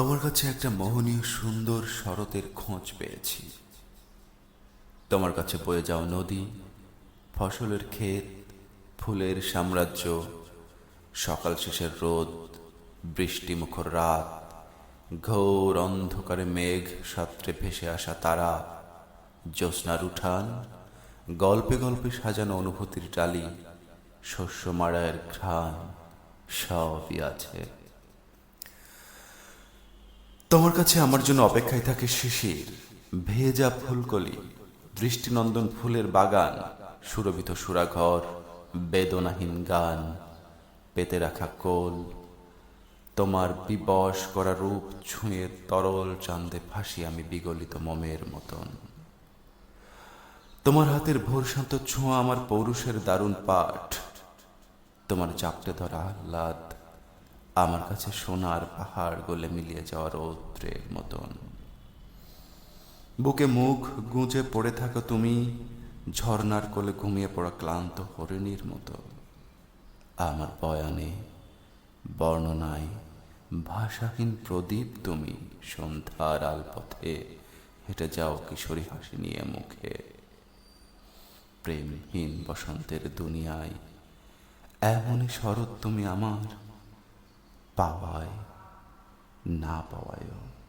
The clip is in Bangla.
তোমার কাছে একটা মোহনীয় সুন্দর শরতের খোঁজ পেয়েছি। তোমার কাছে বয়ে যাও নদী, ফসলের ক্ষেত, ফুলের সাম্রাজ্য, সকাল শেষের রোদ, বৃষ্টিমুখর রাত, ঘোর অন্ধকারে মেঘ সাত্রে ভেসে আসা তারা, জ্যোৎস্নার উঠান, গল্পে গল্পে সাজানো অনুভূতির টালি শস্য মারায়ের ঘ্রাণ, সবই আছে। তোমার কাছে আমার জন্য অপেক্ষায় থাকে শিশির। ভেজা ফুলকলি, দৃষ্টিনন্দন ফুলের বাগান, সুরভিত সুরাঘর, বেদনাহীন গান, পেতে রাখা কোল, তোমার বিবশ করা রূপ ছুঁয়ে তরল চান্দে ফাঁসি আমি বিগলিত মমের মতন। তোমার হাতের ভোর শান্ত ছোঁয়া আমার পৌরুষের দারুণ পাঠ, তোমার চাপটে ধরা আহ্লাদ আমার কাছে সোনার পাহাড় গলে মিলিয়ে যাওয়া রৌদ্রের মতন। বুকে মুখ গুঁজে পড়ে থাকো তুমি ঝর্নার কোলে ঘুমিয়ে পড়া ক্লান্ত হরিণীর মতো। আমার বয়ানে বর্ণনায় ভাষাহীন প্রদীপ তুমি সন্ধ্যার আলপথে। হেঁটে যাও কিশোরী হাসি নিয়ে মুখে। প্রেমহীন বসন্তের দুনিয়ায়, এমনই শরৎ তুমি আমার। Paway, napawayo. Oh.